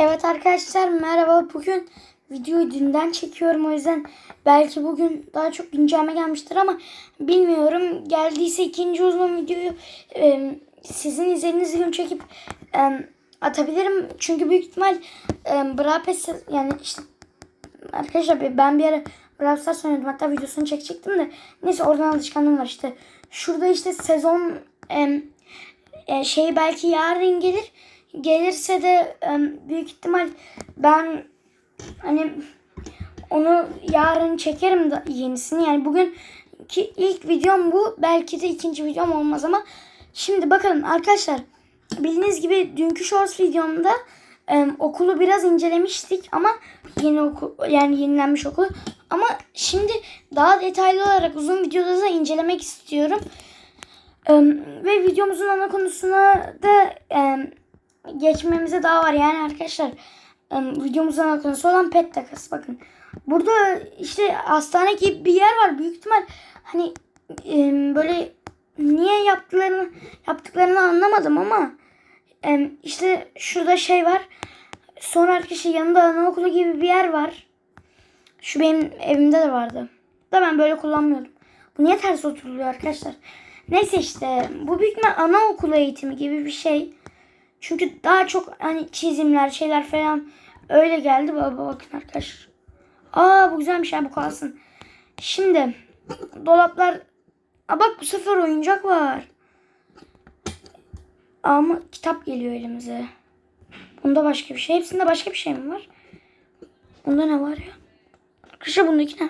Evet arkadaşlar merhaba. Bugün videoyu dünden çekiyorum o yüzden belki bugün daha çok güncelleme gelmiştir ama bilmiyorum. Geldiyse ikinci uzun videoyu e, sizin izlediğiniz gün çekip e, atabilirim. Çünkü büyük ihtimal e, Brawl Pass yani işte arkadaşlar ben bir ara Brawl Stars. Hatta videosunu çekecektim de neyse oradan alışkanlığım var işte. Şurada işte sezon e, e, şey belki yarın gelir. Gelirse de e, büyük ihtimal ben hani onu yarın çekerim da yenisini. Yani bugün ki ilk videom bu. Belki de ikinci videom olmaz ama şimdi bakın arkadaşlar bildiğiniz gibi dünkü shorts videomda e, okulu biraz incelemiştik ama yeni okul yani yenilenmiş okulu ama şimdi daha detaylı olarak uzun videoda da incelemek istiyorum. Ee, ve videomuzun ana konusuna da e, geçmemize daha var. Yani arkadaşlar videomuzun ana konusu olan pet takası. Bakın burada işte hastane gibi bir yer var. Büyük ihtimal hani böyle niye yaptıklarını yaptıklarını anlamadım ama işte şurada şey var. Sonra arkadaşlar yanında anaokulu gibi bir yer var. Şu benim evimde de vardı. Da ben böyle kullanmıyordum. Bu niye ters oturuluyor arkadaşlar? Neyse işte bu büyük ihtimal anaokulu eğitimi gibi bir şey. Çünkü daha çok hani çizimler şeyler falan öyle geldi. Baba bakın arkadaşlar. Aa bu güzelmiş ya bu kalsın. Şimdi dolaplar. Aa bak bu sefer oyuncak var. Ama kitap geliyor elimize. Bunda başka bir şey. Hepsinde başka bir şey mi var? Bunda ne var ya? Arkadaşlar bundaki ne?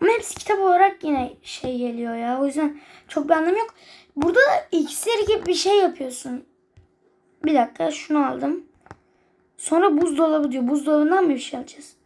Ama hepsi kitap olarak yine şey geliyor ya. O yüzden çok bir anlamı yok. Burada da iksir gibi bir şey yapıyorsun. Bir dakika şunu aldım. Sonra buzdolabı diyor. Buzdolabından mı bir şey alacağız?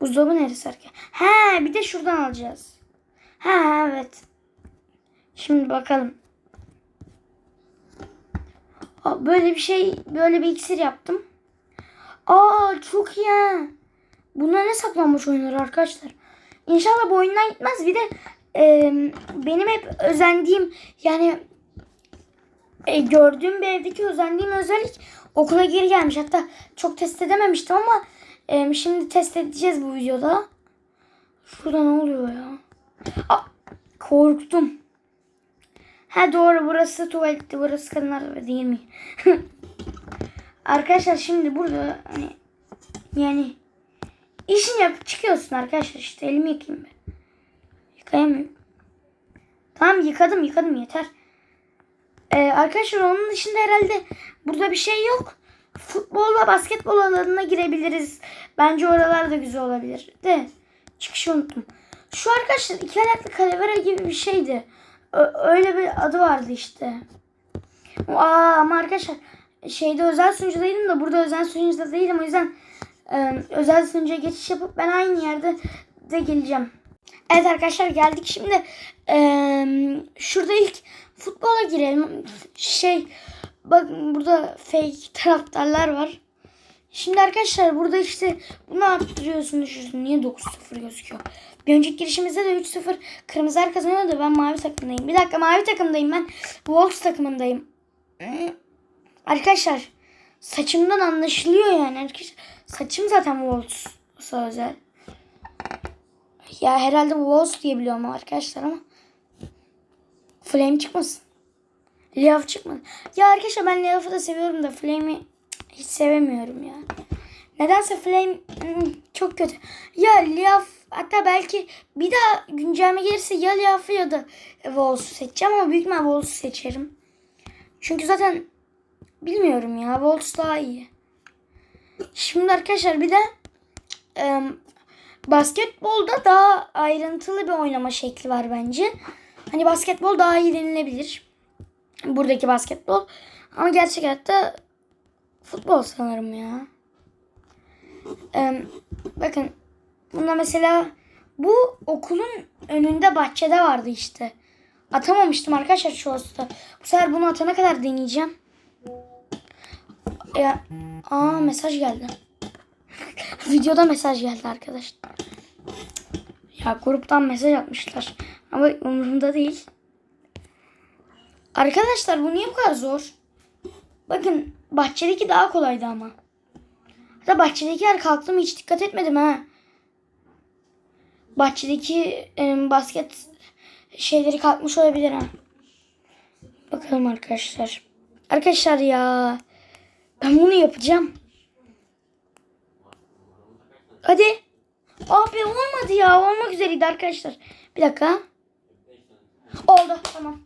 Buzdolabı neresi arkadaşlar? He bir de şuradan alacağız. Ha evet. Şimdi bakalım. Böyle bir şey, böyle bir iksir yaptım. Aa çok iyi. Bunlar ne saklanmış oyunları arkadaşlar. İnşallah bu oyundan gitmez. Bir de e, benim hep özendiğim yani e, gördüğüm bir evdeki özendiğim özellik okula geri gelmiş. Hatta çok test edememiştim ama e, şimdi test edeceğiz bu videoda. Şurada ne oluyor ya? Aa, korktum. Ha doğru burası tuvaletti. Burası kadınlar değil mi? Arkadaşlar şimdi burada hani yani işini yapıp çıkıyorsun arkadaşlar işte elimi yıkayayım ben. Yıkayamıyorum. Tamam yıkadım yıkadım yeter. Ee, arkadaşlar onun dışında herhalde burada bir şey yok. Futbolla basketbol alanına girebiliriz. Bence oralar da güzel olabilir. De çıkışı unuttum. Şu arkadaşlar iki ayaklı kalavera gibi bir şeydi. Ö- öyle bir adı vardı işte. Aa, ama arkadaşlar şeyde özel sunucudaydım da burada özel sunucuda değilim. O yüzden e, özel sunucuya geçiş yapıp ben aynı yerde de geleceğim. Evet arkadaşlar geldik şimdi. E, şurada ilk futbola girelim. Şey bakın burada fake taraftarlar var. Şimdi arkadaşlar burada işte bunu arttırıyorsun düşüyorsun. Niye 9-0 gözüküyor? Bir önceki girişimizde de 3-0 kırmızılar kazanıyordu. Ben mavi takımdayım. Bir dakika mavi takımdayım ben. Wolves takımındayım. Arkadaşlar saçımdan anlaşılıyor yani. Arkadaşlar, saçım zaten Wolves'a özel. Ya herhalde Wolves diye biliyorum arkadaşlar ama. Flame çıkmasın. Leaf çıkmasın. Ya arkadaşlar ben Leaf'ı da seviyorum da Flame'i hiç sevemiyorum ya. Nedense Flame hmm, çok kötü. Ya Leaf hatta belki bir daha güncelleme gelirse ya Leaf'ı ya da Wolves'u seçeceğim ama büyük ihtimal Wolves'u seçerim. Çünkü zaten bilmiyorum ya Wolves daha iyi. Şimdi arkadaşlar bir de e, basketbolda daha ayrıntılı bir oynama şekli var bence. Hani basketbol daha iyi denilebilir. Buradaki basketbol. Ama gerçek hayatta futbol sanırım ya. Ee, bakın bunda mesela bu okulun önünde bahçede vardı işte. Atamamıştım arkadaşlar şu olsa. Bu sefer bunu atana kadar deneyeceğim. Ya, aa mesaj geldi. Videoda mesaj geldi arkadaşlar. Ya gruptan mesaj atmışlar. Ama umurumda değil. Arkadaşlar bu niye bu kadar zor? Bakın bahçedeki daha kolaydı ama. Da bahçedekiler kalktı mı hiç dikkat etmedim ha. Bahçedeki e, basket şeyleri kalkmış olabilir ha. Bakalım arkadaşlar. Arkadaşlar ya. Ben bunu yapacağım. Hadi. Abi olmadı ya. Olmak üzereydi arkadaşlar. Bir dakika. Oldu. Tamam.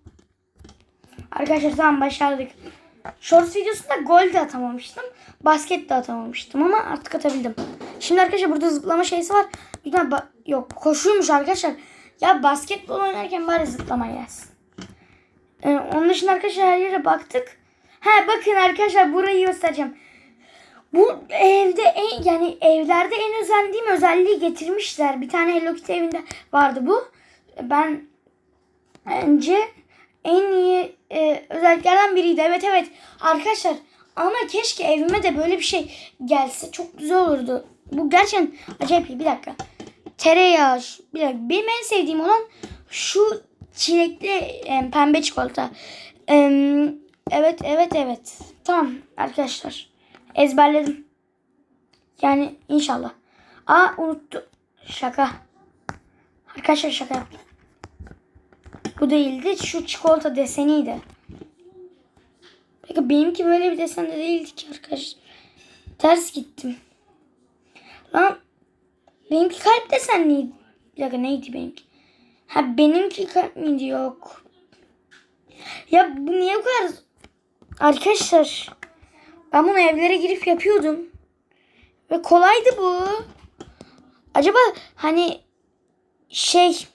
Arkadaşlar tamam başardık. Shorts videosunda gol de atamamıştım. Basket de atamamıştım ama artık atabildim. Şimdi arkadaşlar burada zıplama şeysi var. Ba- yok koşuymuş arkadaşlar. Ya basketbol oynarken bari zıplama gelsin. Ee, onun dışında arkadaşlar her yere baktık. Ha bakın arkadaşlar burayı göstereceğim. Bu evde en yani evlerde en özendiğim özelliği getirmişler. Bir tane Hello Kitty evinde vardı bu. Ben bence en iyi e, özelliklerden biriydi. Evet evet arkadaşlar ama keşke evime de böyle bir şey gelse çok güzel olurdu. Bu gerçekten acayip. Bir dakika. Tereyağı. Bir dakika. Benim en sevdiğim olan şu çilekli e, pembe çikolata. E, evet evet evet. Tamam arkadaşlar. Ezberledim. Yani inşallah. Aa unuttum. Şaka. Arkadaşlar şaka yaptım. Bu değildi. Şu çikolata deseniydi. Peki benimki böyle bir desen de değildi ki arkadaşlar. Ters gittim. Lan benimki kalp desenliydi. Bir neydi benimki? Ha benimki kalp miydi? Yok. Ya bu niye bu kadar... Arkadaşlar ben bunu evlere girip yapıyordum. Ve kolaydı bu. Acaba hani şey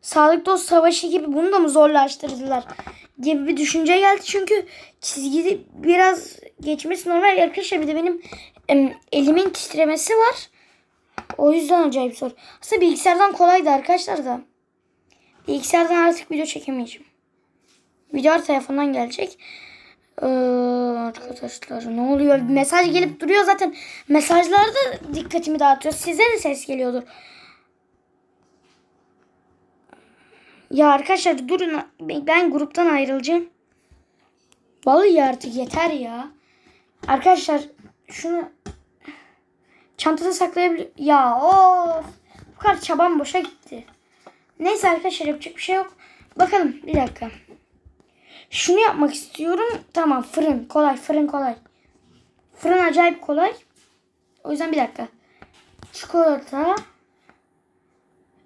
Sağlık Dost Savaşı gibi bunu da mı zorlaştırdılar gibi bir düşünce geldi. Çünkü çizgide biraz geçmesi normal. Arkadaşlar bir de benim elimin titremesi var. O yüzden acayip zor. Aslında bilgisayardan kolaydı arkadaşlar da. Bilgisayardan artık video çekemeyeceğim. Video telefondan gelecek. Ee, arkadaşlar ne oluyor? Mesaj gelip duruyor zaten. Mesajlar da dikkatimi dağıtıyor. Size de ses geliyordur. Ya arkadaşlar durun. Ben gruptan ayrılacağım. Vallahi artık yeter ya. Arkadaşlar şunu çantada saklayabilir. Ya of. Bu kadar çabam boşa gitti. Neyse arkadaşlar yapacak bir şey yok. Bakalım bir dakika. Şunu yapmak istiyorum. Tamam fırın kolay fırın kolay. Fırın acayip kolay. O yüzden bir dakika. Çikolata.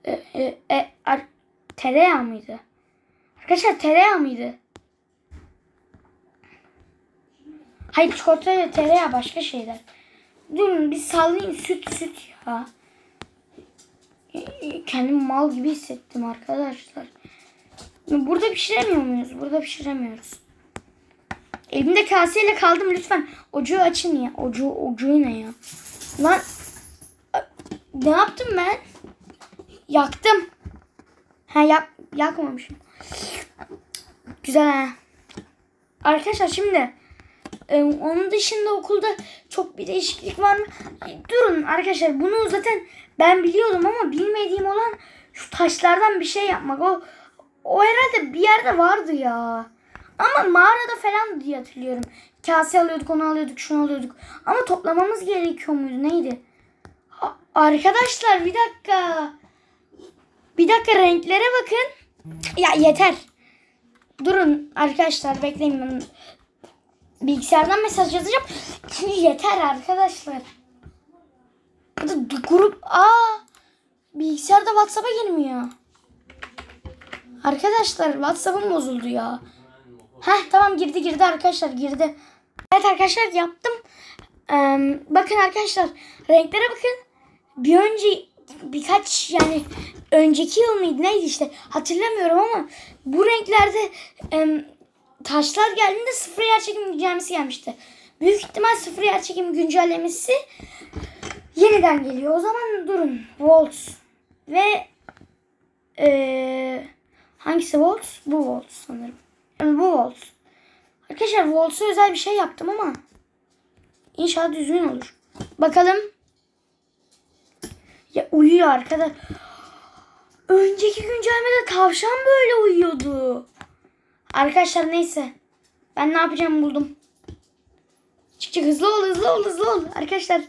E, e, e, ar- tereyağı mıydı? Arkadaşlar tereyağı mıydı? Hayır çikolata ile tereyağı başka şeyler. Durun bir sallayayım süt süt ya. E, e, Kendimi mal gibi hissettim arkadaşlar. Burada pişiremiyor muyuz? Burada pişiremiyoruz. Elimde kaseyle kaldım lütfen. Ocağı açın ya. Ocağı, ocağı ne ya? Lan ne yaptım ben? Yaktım. Ha yak, yakmamışım. Güzel ha. Arkadaşlar şimdi e, onun dışında okulda çok bir değişiklik var mı? E, Durun arkadaşlar bunu zaten ben biliyordum ama bilmediğim olan şu taşlardan bir şey yapmak. O o herhalde bir yerde vardı ya. Ama mağarada falan diye hatırlıyorum. Kase alıyorduk, onu alıyorduk, şunu alıyorduk. Ama toplamamız gerekiyor muydu? Neydi? A- arkadaşlar bir dakika. Bir dakika renklere bakın. Ya yeter. Durun arkadaşlar bekleyin bilgisayardan mesaj yazacağım. yeter arkadaşlar. Burada grup aa bilgisayarda WhatsApp'a girmiyor. Arkadaşlar WhatsApp'ım bozuldu ya. Heh tamam girdi girdi arkadaşlar girdi. Evet arkadaşlar yaptım. Ee, bakın arkadaşlar renklere bakın. Bir önce birkaç yani önceki yıl mıydı neydi işte hatırlamıyorum ama bu renklerde em, taşlar geldiğinde sıfır yer çekimi güncellemesi gelmişti. Büyük ihtimal sıfır yer çekimi güncellemesi yeniden geliyor. O zaman durun. Volts ve eee hangisi Volts? Bu Volts sanırım. Evet bu Volts. Arkadaşlar Volts'a özel bir şey yaptım ama inşallah düzgün olur. Bakalım. Ya uyuyor arkadaş. Önceki güncellemede tavşan böyle uyuyordu. Arkadaşlar neyse. Ben ne yapacağımı buldum. Çık çık hızlı ol hızlı ol hızlı ol. Arkadaşlar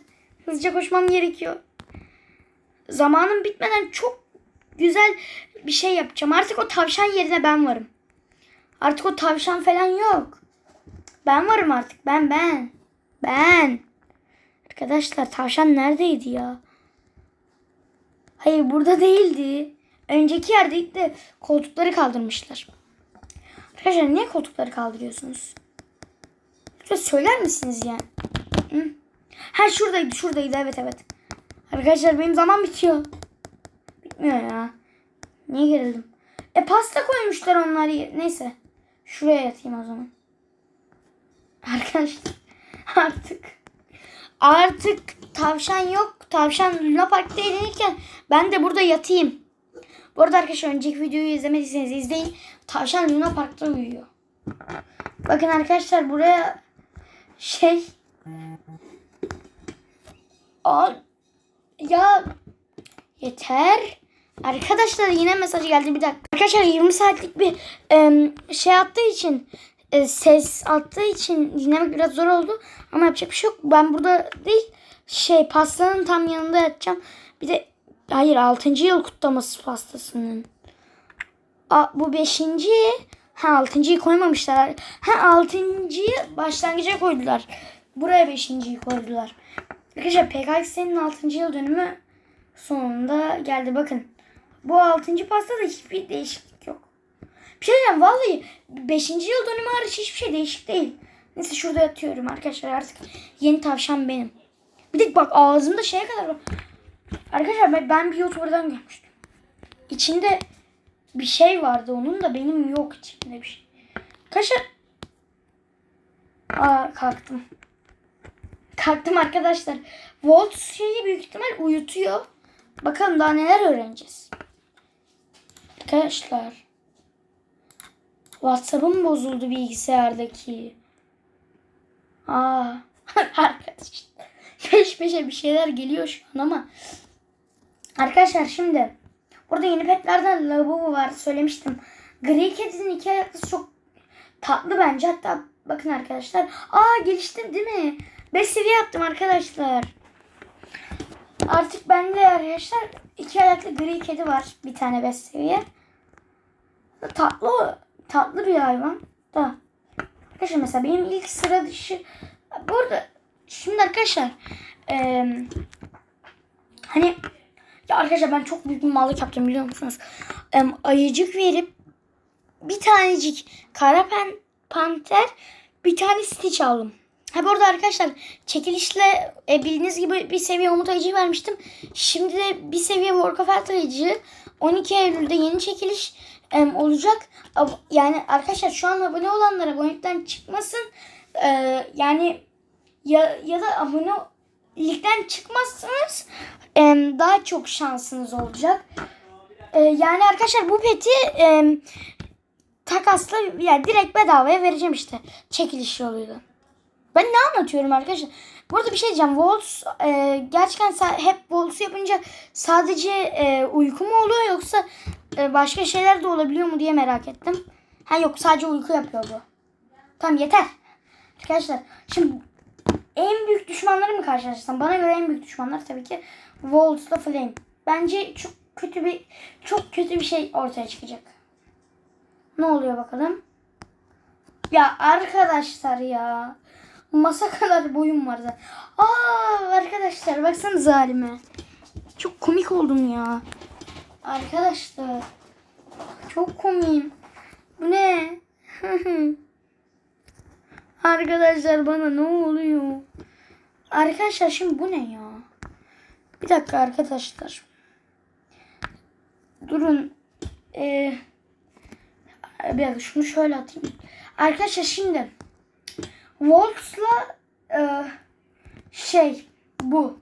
hızlıca koşmam gerekiyor. Zamanım bitmeden çok güzel bir şey yapacağım. Artık o tavşan yerine ben varım. Artık o tavşan falan yok. Ben varım artık. Ben ben. Ben. Arkadaşlar tavşan neredeydi ya? Hayır burada değildi. Önceki yerdeydi de koltukları kaldırmışlar. Arkadaşlar niye koltukları kaldırıyorsunuz? Lütfen söyler misiniz yani? Hı? Ha şuradaydı şuradaydı evet evet. Arkadaşlar benim zaman bitiyor. Bitmiyor ya. Niye gerildim? E pasta koymuşlar onlar. Neyse. Şuraya yatayım o zaman. Arkadaşlar artık artık tavşan yok. Tavşan Luna Park'ta eğlenirken ben de burada yatayım. Bu arada arkadaşlar önceki videoyu izlemediyseniz izleyin. Tavşan Luna Park'ta uyuyor. Bakın arkadaşlar buraya şey Aa, ya yeter. Arkadaşlar yine mesaj geldi bir dakika. Arkadaşlar 20 saatlik bir em, şey attığı için e, ses attığı için dinlemek biraz zor oldu. Ama yapacak bir şey yok. Ben burada değil şey pastanın tam yanında yatacağım. Bir de hayır 6. yıl kutlaması pastasının. Aa, bu 5. Ha 6.yı koymamışlar. Ha 6.yı başlangıca koydular. Buraya 5.yi koydular. Arkadaşlar PKX'nin 6. yıl dönümü sonunda geldi. Bakın. Bu 6. pastada hiçbir değişiklik yok. Bir şey diyeceğim. Vallahi 5. yıl dönümü hariç hiçbir şey değişik değil. Neyse şurada yatıyorum arkadaşlar artık. Yeni tavşan benim. Bir de bak ağzımda şeye kadar var. Arkadaşlar ben- ben bir YouTuber'dan görmüştüm. İçinde bir şey vardı onun da benim yok içinde bir şey. Arkadaşlar. Aa kalktım. Kalktım arkadaşlar. Volt şeyi büyük ihtimal uyutuyor. Bakalım daha neler öğreneceğiz. Arkadaşlar. WhatsApp'ım bozuldu bilgisayardaki. Aa. arkadaşlar. Peş peşe bir şeyler geliyor şu an ama. Arkadaşlar şimdi. Burada yeni petlerden lavabo var. Söylemiştim. Gri kedinin iki ayaklısı çok tatlı bence. Hatta bakın arkadaşlar. Aa geliştim değil mi? 5 seviye yaptım arkadaşlar. Artık bende arkadaşlar iki ayaklı gri kedi var. Bir tane 5 seviye. Tatlı tatlı bir hayvan da. Arkadaşlar mesela benim ilk sıra dışı burada şimdi arkadaşlar eee, hani ya arkadaşlar ben çok büyük bir mallık yaptım biliyor musunuz? Em, ayıcık verip bir tanecik kara panter bir tane stitch aldım. Ha bu arada arkadaşlar çekilişle e, bildiğiniz gibi bir seviye umut ayıcı vermiştim. Şimdi de bir seviye Warcraft ayıcı 12 Eylül'de yeni çekiliş em, olacak. Yani arkadaşlar şu an abone olanlar abonelikten çıkmasın. Ee, yani ya, ya da abonelikten çıkmazsanız em, daha çok şansınız olacak. Ee, yani arkadaşlar bu peti em, takasla yani direkt bedavaya vereceğim işte çekiliş yoluyla. Ben ne anlatıyorum arkadaşlar? Burada bir şey diyeceğim. Waltz e, gerçekten hep Waltz yapınca sadece e, uyku mu oluyor yoksa e, başka şeyler de olabiliyor mu diye merak ettim. Ha yok sadece uyku yapıyor bu. Tamam yeter. Arkadaşlar şimdi en büyük düşmanları mı karşılaştırsam? Bana göre en büyük düşmanlar tabii ki Waltz'la Flame. Bence çok kötü bir çok kötü bir şey ortaya çıkacak. Ne oluyor bakalım? Ya arkadaşlar ya. Masa kadar boyum var zaten. Aa arkadaşlar baksanıza halime. Çok komik oldum ya. Arkadaşlar. Çok komiyim. Bu ne? arkadaşlar bana ne oluyor? Arkadaşlar şimdi bu ne ya? Bir dakika arkadaşlar. Durun. Ee, bir dakika şunu şöyle atayım. Arkadaşlar şimdi Volks'la e, şey bu.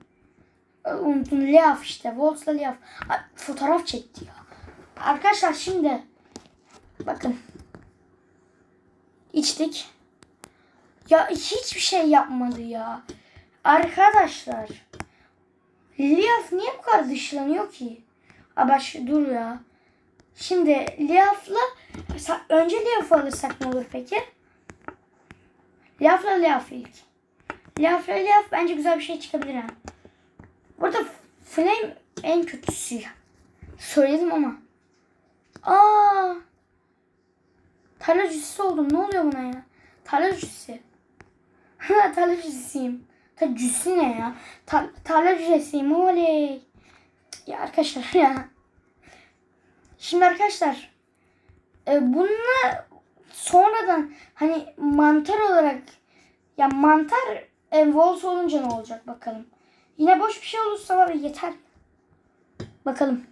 E, unuttum Leaf işte. Volks'la Leaf. Fotoğraf çekti ya. Arkadaşlar şimdi bakın. içtik. Ya hiçbir şey yapmadı ya. Arkadaşlar. Leaf niye bu kadar dışlanıyor ki? Aa baş dur ya. Şimdi Leaf'la sa- önce Leaf'ı alırsak ne olur peki? Lafla laf ilk. Laf laf bence güzel bir şey çıkabilir ha. Burada flame en kötüsü. Söyledim ama. Aa! Tarla cüssesi oldum. Ne oluyor buna ya? Tarla cüssesi. Ha tarla cüssesiyim. Ta cüssü ne ya? Ta tarla cüssesiyim. Oley. Ya arkadaşlar ya. Şimdi arkadaşlar. E, bununla sonradan hani mantar olarak ya mantar e, Wolves olunca ne olacak bakalım. Yine boş bir şey olursa var yeter. Bakalım.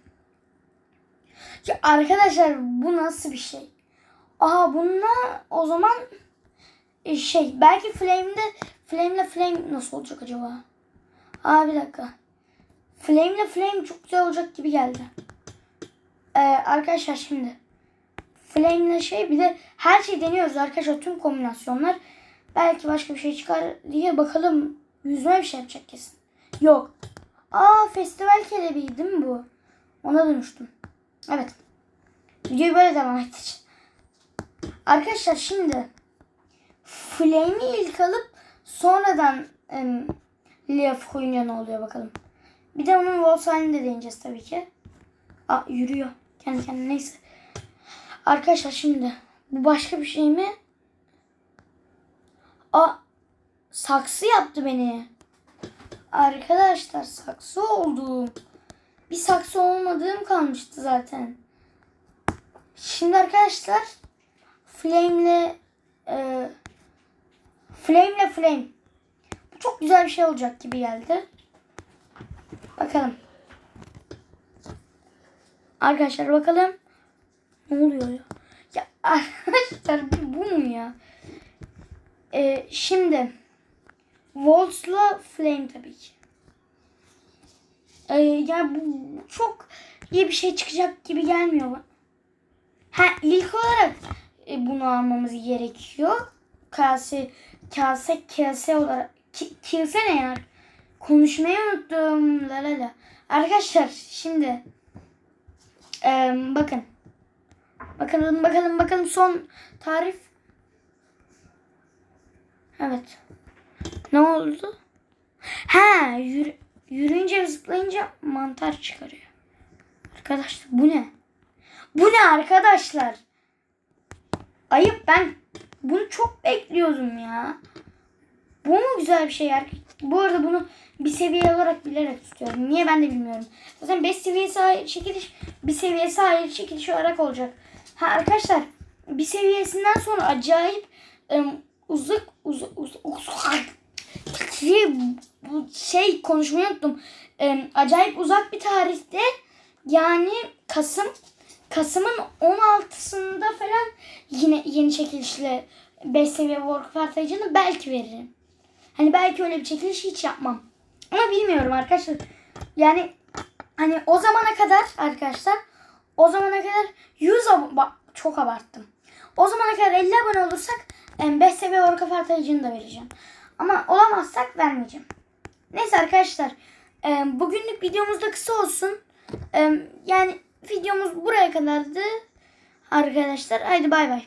Ya arkadaşlar bu nasıl bir şey? Aha bununla o zaman e, şey belki Flame'de Flame'le Flame nasıl olacak acaba? Aa bir dakika. Flame'le Flame çok güzel olacak gibi geldi. Ee, arkadaşlar şimdi Flame'le şey bir de her şey deniyoruz arkadaşlar tüm kombinasyonlar. Belki başka bir şey çıkar diye bakalım yüzme bir şey yapacak kesin. Yok. Aa festival kelebeği değil mi bu? Ona dönüştüm. Evet. Videoyu böyle devam edeceğiz. Arkadaşlar şimdi Flame'i ilk alıp sonradan em, Leaf koyunca ne oluyor bakalım. Bir de onun Walls halini de deneyeceğiz tabii ki. Aa yürüyor. Kendi kendine neyse. Arkadaşlar şimdi bu başka bir şey mi? Aa saksı yaptı beni. Arkadaşlar saksı oldum. Bir saksı olmadığım kalmıştı zaten. Şimdi arkadaşlar Flame'le e, Flame'le Flame. Bu çok güzel bir şey olacak gibi geldi. Bakalım. Arkadaşlar bakalım. Ne oluyor ya? Ya arkadaşlar bu, bu mu ya? Ee, şimdi Volts'la Flame tabii ki. Ee, yani bu çok iyi bir şey çıkacak gibi gelmiyor bana. Ha ilk olarak e, bunu almamız gerekiyor. Kase, kase, kase olarak. Ki, kase ne ya? Konuşmayı unuttum. La la la. Arkadaşlar şimdi e, bakın. Bakalım bakalım bakalım son tarif. Evet. Ne oldu? Ha yürü, yürüyünce zıplayınca mantar çıkarıyor. Arkadaşlar bu ne? Bu ne arkadaşlar? Ayıp ben bunu çok bekliyordum ya. Bu mu güzel bir şey? Bu arada bunu bir seviye olarak bilerek tutuyorum. Niye ben de bilmiyorum. Zaten 5 seviyesi ayrı çekiliş, bir seviyesi ayrı çekiliş olarak olacak. Ha arkadaşlar bir seviyesinden sonra acayip ım, uzak uzak uzak, uzak şey, bu şey konuşmayı unuttum. Im, acayip uzak bir tarihte yani Kasım Kasım'ın 16'sında falan yine yeni çekilişle 5 seviye Warcraft ayıcını belki veririm. Hani belki öyle bir çekiliş hiç yapmam. Ama bilmiyorum arkadaşlar. Yani hani o zamana kadar arkadaşlar o zamana kadar 100 abone çok abarttım. O zamana kadar 50 abone olursak 5 seviye Warcraft ayıcını da vereceğim. Ama olamazsak vermeyeceğim. Neyse arkadaşlar bugünlük videomuz da kısa olsun. Yani videomuz buraya kadardı. Arkadaşlar haydi bay bay.